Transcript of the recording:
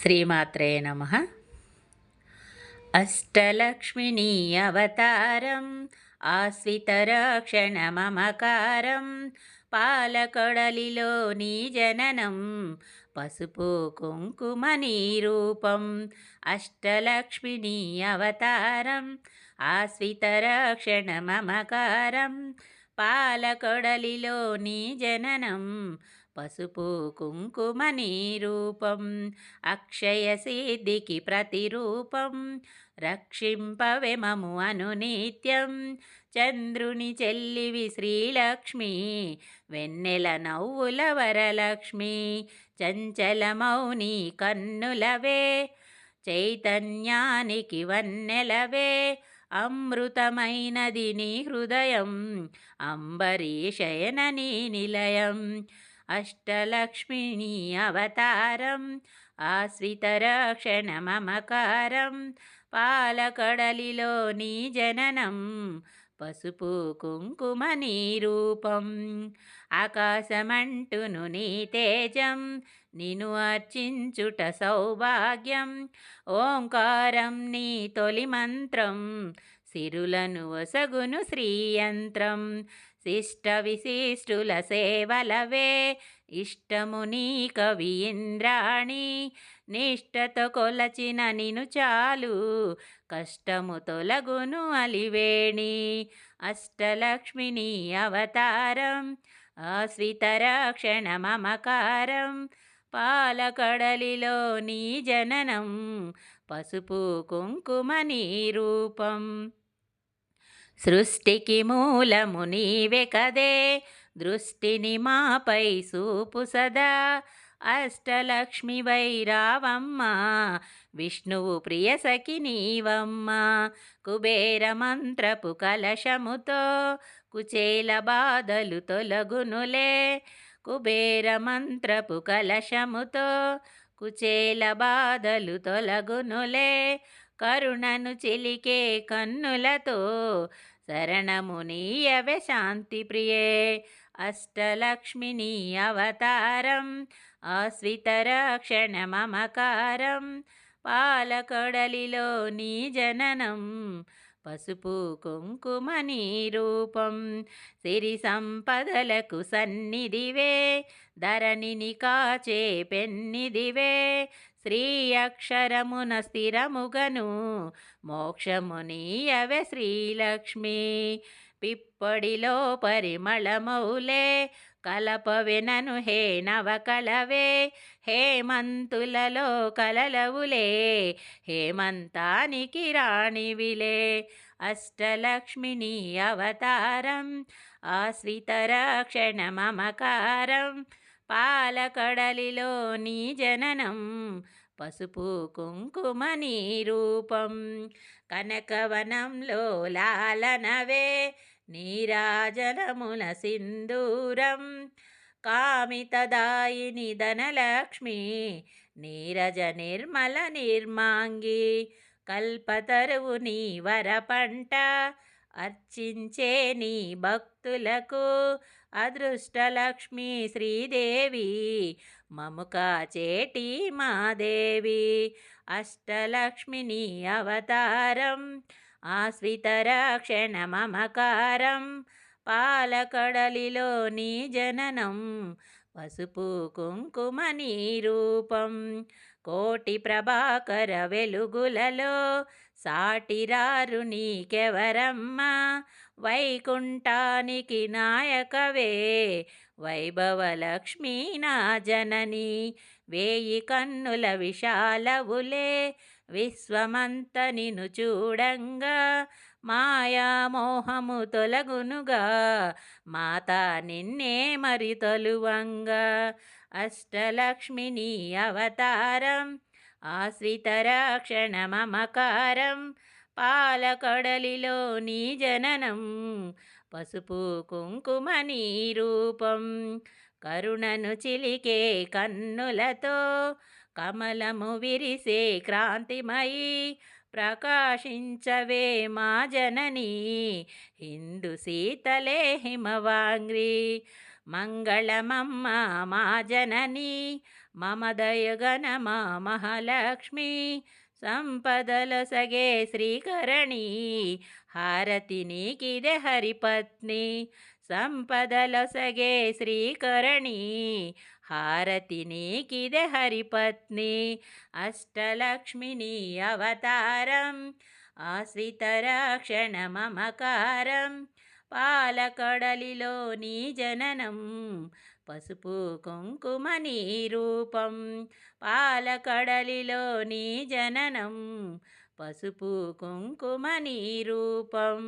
శ్రీమాత్రే నమ. అష్టలక్ష్మిణీ అవతారం ఆశ్వితరక్షణ మమకారం పాలకొడలిలో నీ జననం పసుపు కుంకుమ రూపం అష్టలక్ష్మిణీ అవతారం ఆశ్వితరక్షణ మమకారం పాలకొడలిలో నీ జననం పసుపు కుంకుమ రూపం అక్షయ సిద్ధికి ప్రతిరూపం రక్షింపవెమము అనునిత్యం చంద్రుని చెల్లివి శ్రీలక్ష్మి వెన్నెల నవ్వుల వరలక్ష్మి చంచలమౌని కన్నులవే చైతన్యానికి వన్నెలవే అమృతమైనది నీ హృదయం అంబరీషయన నీ నిలయం అష్టలక్ష్మిణీ అవతారం ఆశ్రితరక్షణ మమకారం పాలకడలిలో నీ జననం పసుపు కుంకుమ నీ రూపం ఆకాశమంటును నీ తేజం నిను అర్చించుట సౌభాగ్యం ఓంకారం నీ తొలి మంత్రం సిరులను వసగును శ్రీయంత్రం శిష్ట విశిష్టుల సేవలవే. ఇష్టము నీ కవి ఇంద్రాణి నిష్టతో కొలచిన నిను చాలు. కష్టము తొలగును అలివేణి అష్టలక్ష్మిని అవతారం ఆశ్రితరక్షణ మమకారం. పాలకడలిలో నీ జననం పసుపు కుంకుమ నీ రూపం. సృష్టికి మూలము నీవే కదే దృష్టిని మాపై సూపు సదా. అష్టలక్ష్మి వైరావమ్మ విష్ణువు ప్రియ సఖి నీవమ్మ కుబేర మంత్రపు కలశముతో కుచేల బాధలు తొలగునులే. కుబేర మంత్రపు కలశముతో కుచేల బాధలు తొలగునులే. కరుణను చిలికే కన్నులతో శరణమునీయవే శాంతి ప్రియే అష్టలక్ష్మిని అవతారం ఆశ్రితరక్షణ మమకారం పాలకొడలిలో నీ జననం పసుపు కుంకుమ నీ రూపం సిరి సంపదలకు సన్నిధివే ధరణిని కాచే పెన్నిదివే శ్రీ అక్షరమున స్థిరముగను మోక్షమునీయవే శ్రీలక్ష్మి. పిప్పడిలో పరిమళమౌలే కలపవెనను హే నవకలవే హేమంతులలో కలలవులే హేమంతానికి రాణివిలే. అష్టలక్ష్మిని అవతారం ఆశ్రితరక్షణ మమకారం పాలకడలిలో నీ జననం పసుపు కుంకుమ నీ రూపం కనకవనంలో లాలనవే నీరాజనముల సింధూరం. కామితదాయిని ధనలక్ష్మి నీరజ నిర్మల నిర్మాంగి. కల్పతరువు నీ వరపంట అర్చించే నీ భక్తులకు అదృష్టలక్ష్మి శ్రీదేవి మముకా చేటి మాదేవి అష్టలక్ష్మిని అవతారం ఆశ్రితరక్షణ మమకారం పాలకడలిలో నీ జననం పసుపు కుంకుమ నీ రూపం కోటి ప్రభాకర వెలుగులలో సాటిరారు నీకెవరమ్మా? వైకుంఠానికి నాయకవే వైభవలక్ష్మీ నా జనని. వేయి కన్నుల విశాలవులే విశ్వమంత నిను చూడంగా. మాయామోహము తొలగునుగా మాత నిన్నే మరి తొలువంగా. అష్టలక్ష్మిని అవతారం ఆశ్రితరక్షణ మమకారం పాలకడలిలో నీ జననం పసుపు కుంకుమ నీ రూపం కరుణను చిలికే కన్నులతో కమలము విరిసే క్రాంతిమయీ ప్రకాశించవే మా జననీ హిందు సీతలే హిమవాంగ్రీ मङ्गलमं मा मा माजननी मम दयगन मामहालक्ष्मि सम्पदलसगे श्रीकरणी हारतिनि किदहरिपत्नी सम्पदलसगे श्रीकरणी हारतिनि किदहरिपत्नी अष्टलक्ष्मिनि अवतारम् आश्वितरक्षण ममकारम् పాలకడలిలో నీ జననం పసుపు కుంకుమ నీ రూపం పాలకడలిలో నీ జననం పసుపు కుంకుమ నీ రూపం